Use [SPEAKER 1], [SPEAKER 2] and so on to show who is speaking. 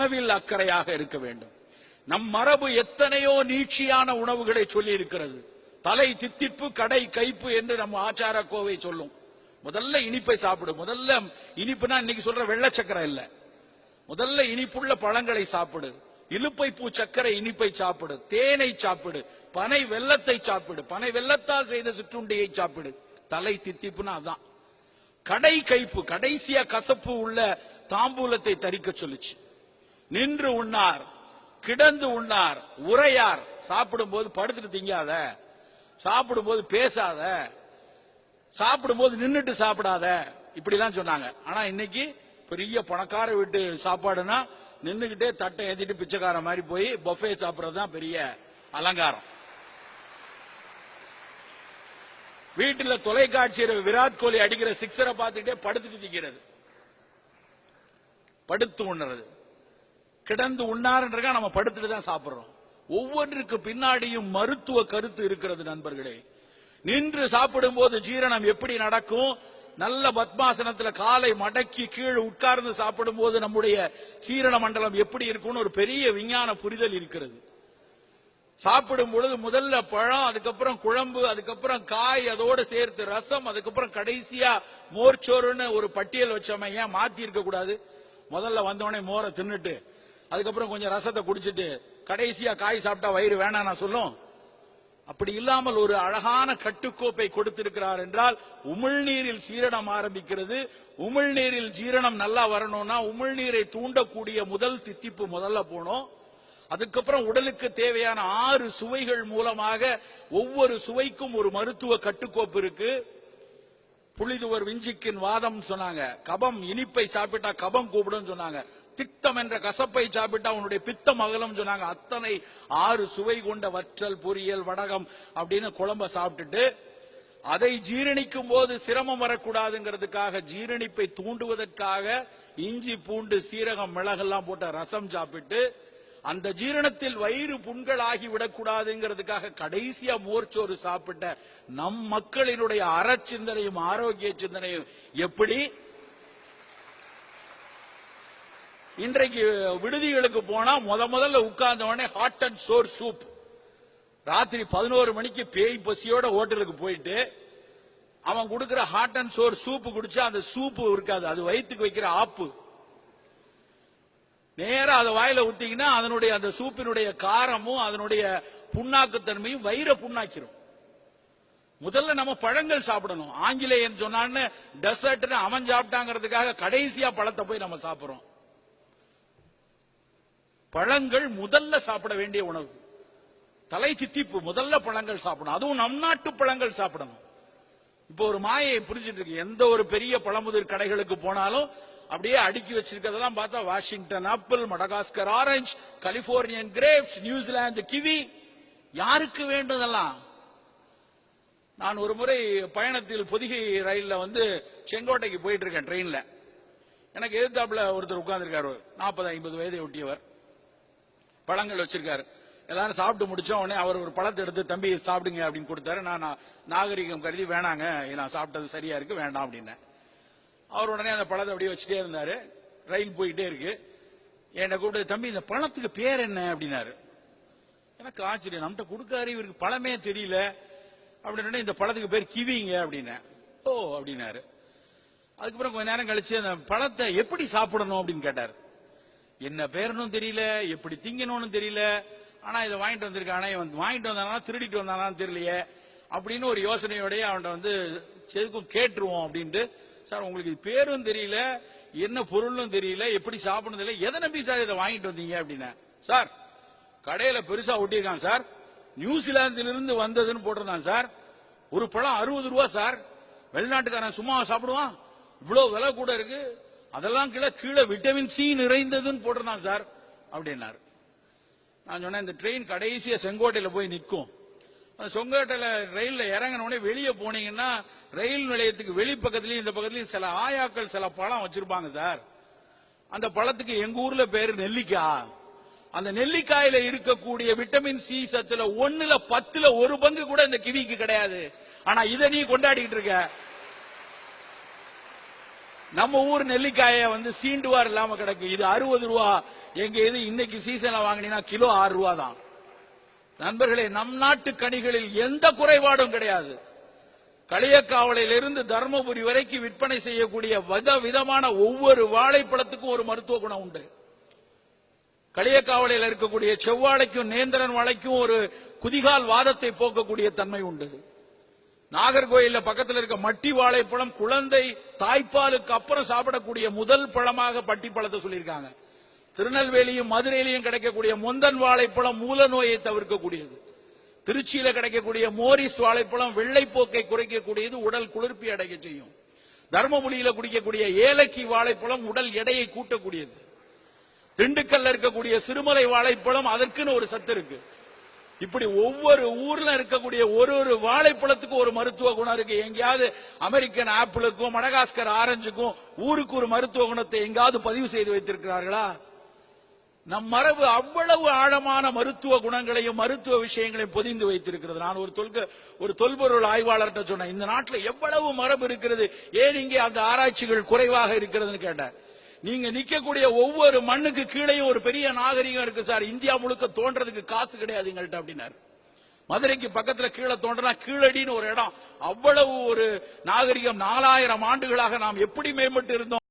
[SPEAKER 1] உணவில் அக்கறையாக இருக்க வேண்டும். நம் மரபு எத்தனையோ நீட்சியான உணவுகளை சொல்லி இருக்கிறது தலை தித்திப்பு கடை கைப்பு என்று நம்ம ஆச்சார கோவை சொல்லும். முதல்ல இனிப்பை சாப்பிடு. முதல்ல இனிப்புனா இன்னைக்கு சொல்ற வெள்ளை சக்கரை இல்ல. முதல்ல இனிப்புள்ள பழங்களை சாப்பிடு. இலுப்பை பூ சக்கரை இனிப்பை சாப்பிடு. தேனை சாப்பிடு. பனை வெள்ளத்தை சாப்பிடு. பனை வெள்ளத்தால் செய்த சிற்றுண்டியை சாப்பிடு. தலை தித்திப்புனா அதான். கடை கைப்பு கடைசியா கசப்பு உள்ள தாம்பூலத்தை தரிக்க சொல்லுச்சு. நின்று உண்ணார் கிடந்து உண்ணார் உரையார் சாப்பிடும்போது படுத்துட்டு திங்காத சாப்பிடும்போது பேசாத சாப்பிடும்போது நின்றுட்டு சாப்பிடாத. இப்படிதான் சொன்னாங்க. ஆனா இன்னைக்கு பெரிய பணக்கார வீட்டு சாப்பாடுனா நின்றுகிட்டே தட்டை ஏத்திட்டு பிச்சைக்கார மாதிரி போய் பஃபே சாப்பிடுறது தான் பெரிய அலங்காரம். வீட்டுல தொலைக்காட்சியில் விராட் கோலி அடிக்கிற சிக்ஸரை பார்த்துக்கிட்டே படுத்துட்டு திக்கிறது படுத்து உண்ணுறது. கிடந்து உண்ணாருன்றக்கா நம்ம படுத்துட்டு தான் சாப்பிடுறோம். ஒவ்வொன்றுக்கு பின்னாடியும் மருத்துவ கருத்து இருக்கிறது நண்பர்களே. நின்று சாப்பிடும் போது ஜீரணம் எப்படி நடக்கும்? நல்ல பத்மாசனத்துல காலை மடக்கி கீழே உட்கார்ந்து சாப்பிடும் போது நம்முடைய சீரண மண்டலம் எப்படி இருக்கும்னு ஒரு பெரிய விஞ்ஞான புரிதல் இருக்கிறது. சாப்பிடும் பொழுது முதல்ல பழம் அதுக்கப்புறம் குழம்பு அதுக்கப்புறம் காய் அதோடு சேர்த்து ரசம் அதுக்கப்புறம் கடைசியா மோர்ச்சோறுன்னு ஒரு பட்டியல் வச்சோமே. ஏன்? மாத்தி இருக்க கூடாது. முதல்ல வந்தோடனே மோரை தின்னுட்டு அதுக்கப்புறம் கொஞ்சம் ரசத்தை குடிச்சிட்டு கடைசியா காய் சாப்பிட்டா வயிறு வேணாம் நான் சொல்லும். அப்படி இல்லாமல் ஒரு அழகான கட்டுக்கோப்பை கொடுத்திருக்கிறார் என்றால் உமிழ்நீரில் சீரணம் ஆரம்பிக்கிறது. உமிழ்நீரில் ஜீரணம் நல்லா வரணும்னா உமிழ்நீரை தூண்டக்கூடிய முதல் தித்திப்பு முதல்ல போனோம் அதுக்கப்புறம் உடலுக்கு தேவையான ஆறு சுவைகள் மூலமாக ஒவ்வொரு சுவைக்கும் ஒரு மருத்துவ கட்டுக்கோப்பு இருக்கு. புளிதுவர் விஞ்சிக்கின் வாதம் சொன்னாங்க. கபம் இனிப்பை சாப்பிட்டா கபம் கூப்பிடும் சொன்னாங்க. திக்தம் என்ற கசப்பை சாப்பிட்டா உன்னுடைய பித்தம் அகலம் சொன்னாங்க. அத்தனை ஆறு சுவை கொண்ட வற்றல் பொரியல் வடகம் அப்படின்னு குழம்ப சாப்பிட்டுட்டு அதை ஜீரணிக்கும் போது சிரமம் வரக்கூடாதுங்கிறதுக்காக ஜீரணிப்பை தூண்டுவதற்காக இஞ்சி பூண்டு சீரகம் மிளகெல்லாம் போட்ட ரசம் சாப்பிட்டு அந்த ஜீரணத்தில் வயிறு புண்களாகி விடக்கூடாதுங்கிறதுக்காக கடைசியா மோர்ச்சோறு சாப்பிட்ட நம் மக்களினுடைய அறச்சிந்தனையும் ஆரோக்கிய சிந்தனையும் எப்படி? இன்றைக்கு விடுதிகளுக்கு போனா முத முதல்ல உட்கார்ந்த உடனே ஹாட் அண்ட் சோர் சூப் ராத்திரி பதினோரு மணிக்கு பேய் பசியோட ஹோட்டலுக்கு போயிட்டு அவன் கொடுக்கிற ஹாட் அண்ட் சோர் சூப்பு குடிச்சா அந்த சூப்பு இருக்காது. அது வயிற்றுக்கு வைக்கிற ஆப்பு. நேரம் அதை வாயில ஊத்திங்கன்னா அதனுடைய அந்த சூப்பினுடைய காரமும் அதனுடைய புண்ணாக்குத்தன்மையும் வயிற புண்ணாக்கிரும். முதல்ல நம்ம பழங்கள் சாப்பிடணும். ஆங்கிலேயன் சொன்னான்னு டெசர்ட்னு அவன் சாப்பிட்டாங்கிறதுக்காக கடைசியா பழத்தை போய் நம்ம சாப்பிடுறோம். பழங்கள் முதல்ல சாப்பிட வேண்டிய உணவு. தலை சித்திப்பு முதல்ல பழங்கள் சாப்பிடணும். அதுவும் நம் நாட்டு பழங்கள் சாப்பிடணும். இப்போ ஒரு மாயை புரிஞ்சிட்டு இருக்கு. எந்த ஒரு பெரிய பழமுதிர் கடைகளுக்கு போனாலும் அப்படியே அடுக்கி வச்சிருக்கிறதெல்லாம் பார்த்தா Washington apple Madagascar orange Californian grapes New Zealand kiwi. யாருக்கு வேண்டதெல்லாம்? நான் ஒரு முறை பயணத்தில் பொதிகை ரயில்ல வந்து செங்கோட்டைக்கு போயிட்டு இருக்கேன் ட்ரெயின்ல. எனக்கு எதிர்த்தாப்புல ஒருத்தர் உட்கார்ந்துருக்காரு. நாற்பது ஐம்பது வயதை ஒட்டியவர். பழங்கள் வச்சிருக்காரு. எல்லாரும் சாப்பிட்டு முடிச்ச உடனே அவர் ஒரு பழத்தை எடுத்து தம்பி சாப்பிடுங்க அப்படின்னு கொடுத்தாரு. நான் நாகரிகம் கருதி வேணாங்க. நான் சாப்பிட்டது சரியா இருக்கு வேண்டாம் அப்படின்னேன். அவர் உடனே அந்த பழத்தை அப்படியே வச்சுட்டே இருந்தாரு. ரயில் போயிட்டே இருக்கு. என்னை கூப்பிட்டு தம்பி இந்த பழத்துக்கு பேர் என்ன? அப்படின்னாரு. எனக்கு ஆச்சரியம். நம்மகிட்ட கொடுக்காரு இவருக்கு பழமே தெரியல. அப்படின்னு இந்த பழத்துக்கு பேர் கிவிங்க அப்படின்னேன். ஓ அப்படின்னாரு. அதுக்கப்புறம் கொஞ்ச நேரம் கழிச்சு அந்த பழத்தை எப்படி சாப்பிடணும் அப்படின்னு கேட்டார். என்ன பேரணும் தெரியல. எப்படி திங்கணும்னு தெரியல. ஆனா இதை வாங்கிட்டு வந்திருக்கானே. இவன் வாங்கிட்டு வந்தானா திருடிட்டு வந்தானான்னு தெரியலையே. அப்படின்னு ஒரு யோசனையோடய அவன்கிட்ட வந்து எதுக்கும் கேட்டுருவோம் அப்படின்ட்டு சார் உங்களுக்கு இது பேரும் தெரியல என்ன பொருளும் தெரியல எப்படி சாப்பிடணும் தெரியல. எதை நம்பி சார் இதை வாங்கிட்டு வந்தீங்க அப்படின்னா? சார் கடையில பெருசா ஒட்டியிருக்கான் சார். நியூசிலாந்திலிருந்து வந்ததுன்னு போட்டிருந்தான் சார். ஒரு பழம் அறுபது ரூபா சார். வெளிநாட்டுக்காரன் சும்மா சாப்பிடுவான். இவ்வளவு விலை கூட இருக்கு. அதெல்லாம் கீழே கீழே விட்டமின் சி நிறைந்ததுன்னு போட்டிருந்தான் சார். அப்படின்னாரு. நான் சொன்னேன் இந்த ட்ரெயின் கடைசியா செங்கோட்டையில போய் நிற்கும் செங்கோட்டையில ரயில்ல இறங்கின வெளியே போனீங்கன்னா ரயில் நிலையத்துக்கு வெளி பக்கத்துலயும் இந்த பக்கத்துலயும் சில ஆயாக்கள் சில பழம் வச்சிருப்பாங்க சார். அந்த பழத்துக்கு எங்க ஊர்ல பேரு நெல்லிக்காய் அந்த நெல்லிக்காயில இருக்கக்கூடிய விட்டமின் சி சத்துல ஒண்ணுல பத்துல ஒரு பங்கு கூட இந்த கிவிக்கு கிடையாது. ஆனா இதை நீ கொண்டாடிட்டு இருக்க. நம்ம ஊர் நெல்லிக்காய வந்து சீண்டுவார் இல்லாம கிடக்கு. இது அறுபது ரூபா. எங்க இது இன்னைக்கு சீசன்ல வாங்கினீங்கன்னா கிலோ ஆறு ரூபா தான் நண்பர்களே நம் நாட்டு கனிகளில் எந்த குறைபாடும் கிடையாது. களியக்காவலையிலிருந்து தருமபுரி வரைக்கும் விற்பனை செய்யக்கூடிய வித விதமான ஒவ்வொரு வாழைப்பழத்துக்கும் ஒரு மருத்துவ குணம் உண்டு. களியக்காவலையில் இருக்கக்கூடிய செவ்வாழைக்கும் நேந்திரன் வாழைக்கும் ஒரு குதிகால் வாதத்தை போக்கக்கூடிய தன்மை உண்டு. நாகர்கோயில பக்கத்தில் இருக்க மட்டி வாழைப்பழம் குழந்தை தாய்ப்பாலுக்கு அப்புறம் சாப்பிடக்கூடிய முதல் பழமாக பட்டி பழத்தை சொல்லியிருக்காங்க. திருநெல்வேலியும் மதுரையிலையும் கிடைக்கக்கூடிய முந்தன் வாழைப்பழம் மூல நோயை தவிர்க்கக்கூடியது. திருச்சியில கிடைக்கக்கூடிய மோரிஸ் வாழைப்பழம் வெள்ளைப்போக்கை குறைக்கக்கூடியது உடல் குளிர்ப்பி அடைய செய்யும். தர்மபுரியில குடிக்கக்கூடிய ஏலக்கி வாழைப்பழம் உடல் எடையை கூட்டக்கூடியது. திண்டுக்கல்ல இருக்கக்கூடிய சிறுமலை வாழைப்பழம் அதற்குன்னு ஒரு சத்து இருக்கு. இப்படி ஒவ்வொரு ஊர்ல இருக்கக்கூடிய ஒரு ஒரு வாழைப்பழத்துக்கும் ஒரு மருத்துவ குணம் இருக்கு. எங்கேயாவது அமெரிக்கன் ஆப்பிளுக்கும் மடகாஸ்கர் ஆரஞ்சுக்கும் ஊருக்கு ஒரு மருத்துவ குணத்தை எங்காவது பதிவு செய்து வைத்திருக்கிறார்களா? நம் மரபு அவ்வளவு ஆழமான மருத்துவ குணங்களையும் மருத்துவ விஷயங்களையும் பொதிந்து வைத்திருக்கிறது. நான் ஒரு தொல்க ஒரு தொல்பொருள் ஆய்வாளர்கிட்ட சொன்னேன் இந்த நாட்டில் எவ்வளவு மரபு இருக்கிறது? ஏன் இங்கே அந்த ஆராய்ச்சிகள் குறைவாக இருக்கிறதுன்னு கேட்டேன். நீங்க நிக்கக்கூடிய ஒவ்வொரு மண்ணுக்கு கீழேயும் ஒரு பெரிய நாகரிகம் இருக்கு சார். இந்தியா முழுக்க தோன்றதுக்கு காசு கிடையாது எங்கள்கிட்ட அப்படின்னாரு. மதுரைக்கு பக்கத்துல கீழே தோன்றனா கீழடின்னு ஒரு இடம். அவ்வளவு ஒரு நாகரிகம் நாலாயிரம் ஆண்டுகளாக நாம் எப்படி மேம்பட்டு இருந்தோம்?